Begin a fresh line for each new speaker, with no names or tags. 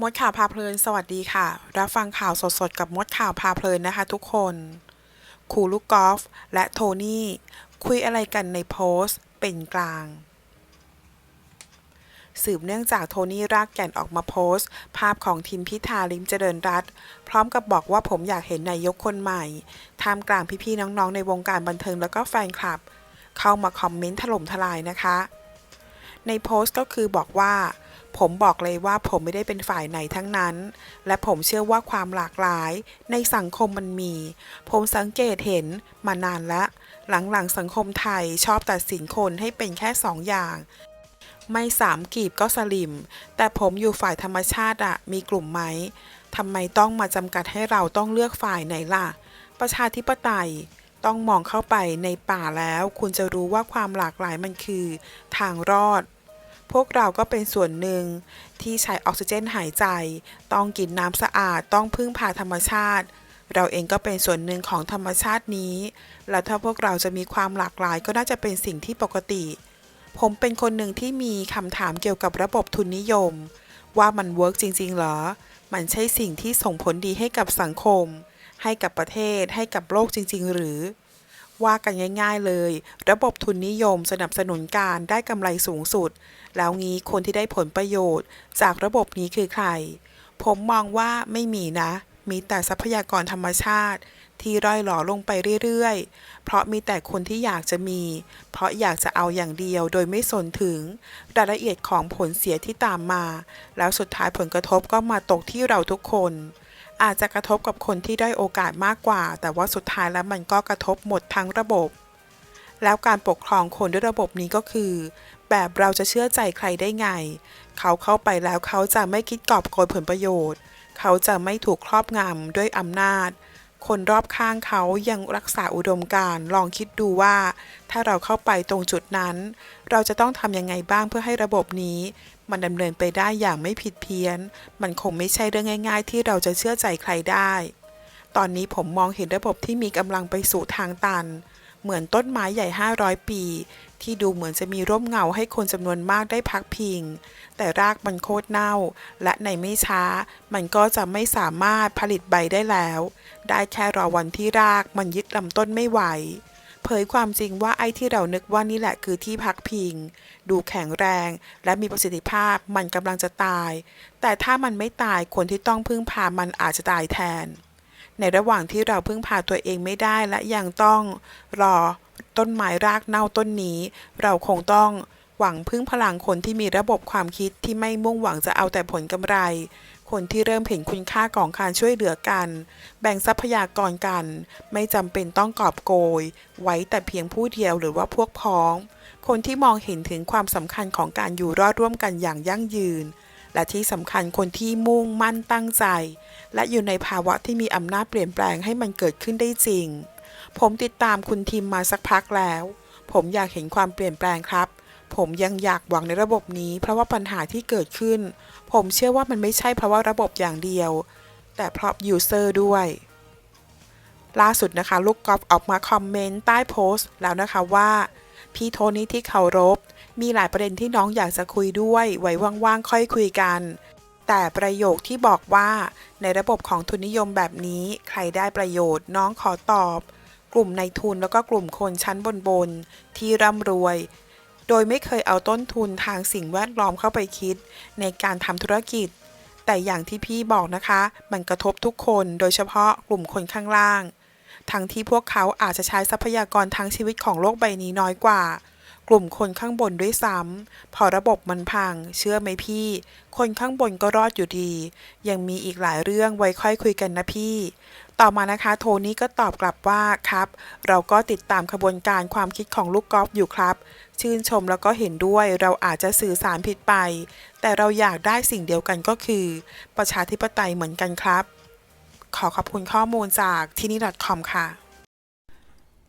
มดข่าวพาเพลิน สวัสดีค่ะ รับฟังข่าวสดๆ กับมดข่าวพาเพลินนะคะทุกคนครูลูกกอล์ฟและโทนี่ คุยอะไรกันในโพสต์เป็นกลาง สืบเนื่องจากโทนี่รากแก่นออกมาโพสต์ ภาพของทีมพิธาลิมเจริญรัตพร้อมกับบอกว่าผมอยากเห็นนายกคนใหม่ท่ามกลางพี่ๆน้องๆ ในวงการบันเทิงแล้วก็แฟนคลับ เข้ามาคอมเมนต์ถล่มทลายนะคะ ในโพสต์ก็คือบอกว่า ผมบอกเลยว่าผมไม่ได้เป็นฝ่ายไหนทั้งนั้น และผมเชื่อว่าความหลากหลายในสังคมมันมี ผมสังเกตเห็นมานานละ หลังๆสังคมไทยชอบตัดสินคนให้เป็นแค่สองอย่าง ไม่สามกีบก็สลิม แต่ผมอยู่ฝ่ายธรรมชาติอะมีกลุ่มไหมทำไมต้องมาจำกัดให้เราต้องเลือกฝ่ายไหนล่ะ ประชาธิปไตยต้องมองเข้าไปในป่าแล้ว คุณจะรู้ว่าความหลากหลายมันคือ ทางรอด พวกเราก็เป็นส่วนหนึ่งที่ใช้ออกซิเจนหายใจ ต้องกินน้ำสะอาด ต้องพึ่งพาธรรมชาติ เราเองก็เป็นส่วนหนึ่งของธรรมชาตินี้ และถ้าพวกเราจะมีความหลากหลายก็น่าจะเป็นสิ่งที่ปกติ ผมเป็นคนหนึ่งที่มีคำถามเกี่ยวกับระบบทุนนิยม ว่ามันเวิร์กจริง ๆ เหรอ มันใช่สิ่งที่ส่งผลดีให้กับสังคม ให้กับประเทศ ให้กับโลกจริง ๆ หรือ ว่ากันง่าย ๆเลย ระบบทุนนิยมสนับสนุนการได้กำไรสูงสุด แล้วงี้คนที่ได้ผลประโยชน์ จากระบบนี้คือใคร ผมมองว่าไม่มีนะ มีแต่ทรัพยากรธรรมชาติ ที่ร่อยหล่อลงไปเรื่อยๆ เพราะมีแต่คนที่อยากจะมี เพราะอยากจะเอาอย่างเดียวโดยไม่สนถึงรายละเอียดของผลเสียที่ตามมา แล้วสุดท้ายผลกระทบก็มาตกที่เราทุกคน อาจจะกระทบกับคนที่ได้โอกาสมากกว่า แต่ว่าสุดท้ายแล้วมันก็กระทบหมดทั้งระบบ แล้วการปกครองคนด้วยระบบนี้ก็คือ แบบเราจะเชื่อใจใครได้ไง เขาเข้าไปแล้วเขาจะไม่คิดกอบโกยผลประโยชน์ เขาจะไม่ถูกครอบงำด้วยอำนาจ คนรอบข้างเขายังรักษาอุดมการลองคิดดูว่า ถ้าเราเข้าไปตรงจุดนั้น เราจะต้องทำยังไงบ้างเพื่อให้ระบบนี้ มันดำเนินไปได้อย่างไม่ผิดเพี้ยน มันคงไม่ใช่เรื่องง่าย ๆ ที่เราจะเชื่อใจใครได้ ตอนนี้ผมมองเห็นระบบที่มีกำลังไปสู่ทางตัน เหมือนต้นไม้ใหญ่ 500 ปี ที่ดูเหมือนจะมีร่มเงาให้คนจำนวนมากได้พักพิง แต่รากมันโคตรเน่า และในไม่ช้า มันก็จะไม่สามารถผลิตใบได้แล้ว ได้แค่รอวันที่รากมันยึดลำต้นไม่ไหวเผยความจริงว่าไอ้ที่เรานึกว่านี่แหละคือที่พักพิง ดูแข็งแรง และมีประสิทธิภาพมันกำลังจะตาย แต่ถ้ามันไม่ตายคนที่ต้องพึ่งพามันอาจจะตายแทน ในระหว่างที่เราพึ่งพาตัวเองไม่ได้และยังต้องรอต้นไม้รากเน่าต้นนี้ เราคงต้องหวังพึ่งพลังคนที่มีระบบความคิดที่ไม่มุ่งหวังจะเอาแต่ผลกำไร คนที่เริ่มเห็นคุณค่าของการช่วยเหลือกัน แบ่งทรัพยากรกัน ไม่จำเป็นต้องกอบโกย ไว้แต่เพียงผู้เดียวหรือว่าพวกพ้อง คนที่มองเห็นถึงความสำคัญของการอยู่รอดร่วมกันอย่างยั่งยืน และที่สำคัญคนที่มุ่งมั่นตั้งใจ และอยู่ในภาวะที่มีอำนาจเปลี่ยนแปลงให้มันเกิดขึ้นได้จริง ผมติดตามคุณทีมมาสักพักแล้ว ผมอยากเห็นความเปลี่ยนแปลงครับ ผมยังอยากหวังในระบบนี้ เพราะว่าปัญหาที่เกิดขึ้น ผมเชื่อว่ามันไม่ใช่เพราะว่าระบบอย่างเดียว แต่เพราะยูเซอร์ด้วย ล่าสุดนะคะ ลูกกอล์ฟออกมาคอมเมนต์ใต้โพสต์แล้วนะคะว่าพี่โทนี่ที่เคารพ มีหลายประเด็นที่น้องอยากจะคุยด้วย ไว้ว่างๆค่อยคุยกัน แต่ประโยคที่บอกว่า ในระบบของทุนนิยมแบบนี้ใครได้ประโยชน์ น้องขอตอบ กลุ่มในทุนแล้วก็กลุ่มคนชั้นบนๆที่ร่ำรวย โดยไม่เคยเอาต้นทุนทางสิ่งแวดล้อมเข้าไปคิด ในการทำธุรกิจ แต่อย่างที่พี่บอกนะคะ มันกระทบทุกคนโดยเฉพาะกลุ่มคนข้างล่าง ทั้งที่พวกเขาอาจจะใช้ทรัพยากรทั้งชีวิตของโลกใบนี้น้อยกว่า กลุ่มคนข้างบนด้วยซ้ำพอระบบมันพัง เชื่อไหมพี่ คนข้างบนก็รอดอยู่ดี ยังมีอีกหลายเรื่องไว้ค่อยคุยกันนะพี่ ต่อมานะคะโทนี่ก็ตอบกลับว่าครับ เราก็ติดตามขบวนการความคิดของลูกกอล์ฟอยู่ครับ ชื่นชมแล้วก็เห็นด้วยเราอาจจะสื่อสารผิดไป แต่เราอยากได้สิ่งเดียวกันก็คือ ประชาธิปไตยเหมือนกันครับ ขอขอบคุณข้อมูลจากที่นี่ .com ค่ะ